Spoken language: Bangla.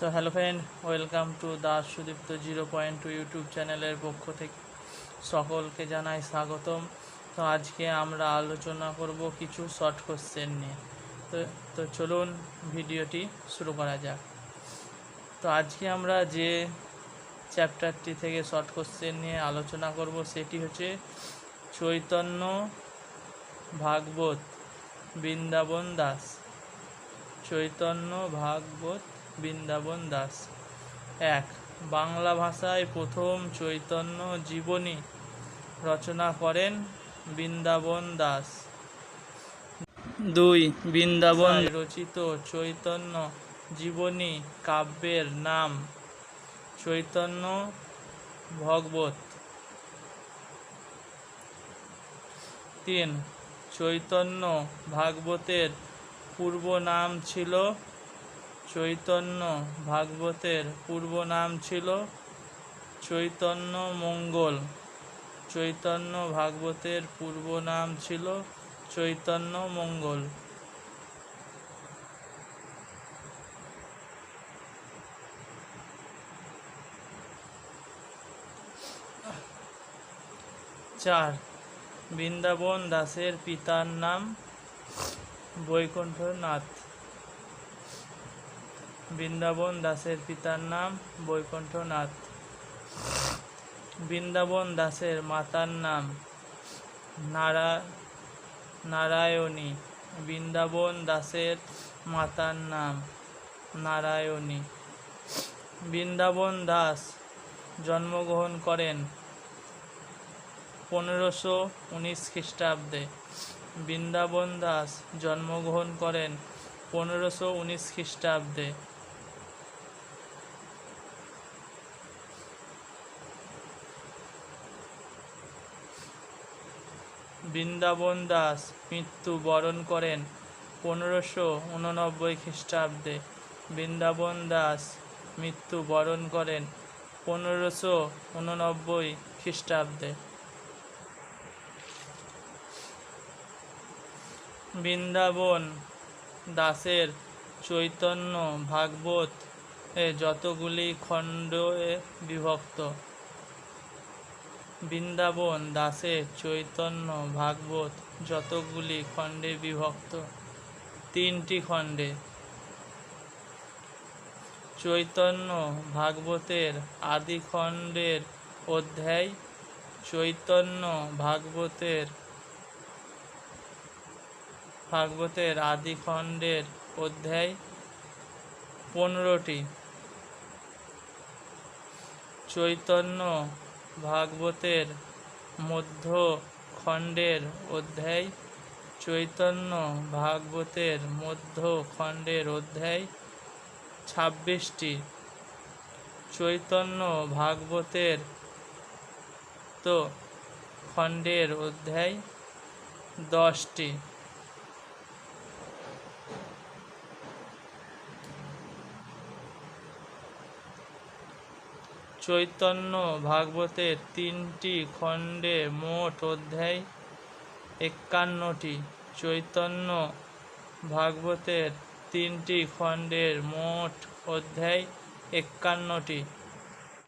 তো hello friend, welcome to Das Sudipta zero point two YouTube চ্যানেলের পক্ষ থেকে সকলকে জানাই স্বাগতম। তো আজকে আমরা আলোচনা করব কিছু শর্ট কোশ্চেন নিয়ে। তো তো চলুন ভিডিওটি শুরু করা যাক। তো আজকে আমরা যে চ্যাপ্টারটি থেকে শর্ট কোশ্চেন নিয়ে আলোচনা করব সেটি হচ্ছে চৈতন্য ভাগবত বৃন্দাবন দাস। চৈতন্য ভাগবত বৃন্দাবন দাস। এক বাংলা ভাষায় প্রথম চৈতন্য জীবনী রচনা করেন বৃন্দাবন দাস। দুই বৃন্দাবন রচিত চৈতন্য জীবনী কাব্যের নাম চৈতন্য ভগবত। তিন চৈতন্য ভাগবতের পূর্ব নাম ছিল চৈতন্য ভাগবতের পূর্ব নাম ছিল চৈতন্য মঙ্গল। চৈতন্য ভাগবতের পূর্ব নাম ছিল চৈতন্য মঙ্গল। চার। বৃন্দাবন দাসের পিতার নাম বৈকুণ্ঠনাথ। বৃন্দাবন দাসের পিতার নাম বৈকুণ্ঠনাথ। বৃন্দাবন দাসের মাতার নাম নারা, নারায়ণী। বৃন্দাবন দাসের মাতার নাম নারায়ণী। বৃন্দাবন দাস জন্মগ্রহণ করেন পনেরোশো উনিশ খ্রিস্টাব্দে। বৃন্দাবন দাস জন্মগ্রহণ করেন পনেরোশো উনিশ খ্রিস্টাব্দে। বৃন্দাবন দাস মৃত্যুবরণ করেন পনেরোশো উননব্বই খ্রিস্টাব্দে। বৃন্দাবন দাস মৃত্যুবরণ করেন পনেরোশো উননব্বই খ্রিস্টাব্দে। বৃন্দাবন দাসের চৈতন্য ভাগবত এ যতগুলি খণ্ড বিভক্ত। বৃন্দাবন দাসের চৈতন্য, ভাগবত যতগুলি খণ্ডে বিভক্ত। তিনটি খণ্ডে। চৈতন্য, ভাগবতের আদি খণ্ডের অধ্যায়, চৈতন্য, ভাগবতের ভাগবতের আদি খণ্ডের অধ্যায় পনেরোটি। চৈতন্য ভাগবতের মধ্য খণ্ডের অধ্যায়, চৈতন্য ভাগবতের মধ্য খণ্ডের অধ্যায় ছাব্বিশটি। চৈতন্য ভাগবতের তো খণ্ডের অধ্যায় দশটি। চৈতন্য ভাগবতের তিনটি খণ্ডে মোট অধ্যায় একান্নটি। চৈতন্য ভাগবতের তিনটি খণ্ডের মোট অধ্যায় একান্নটি।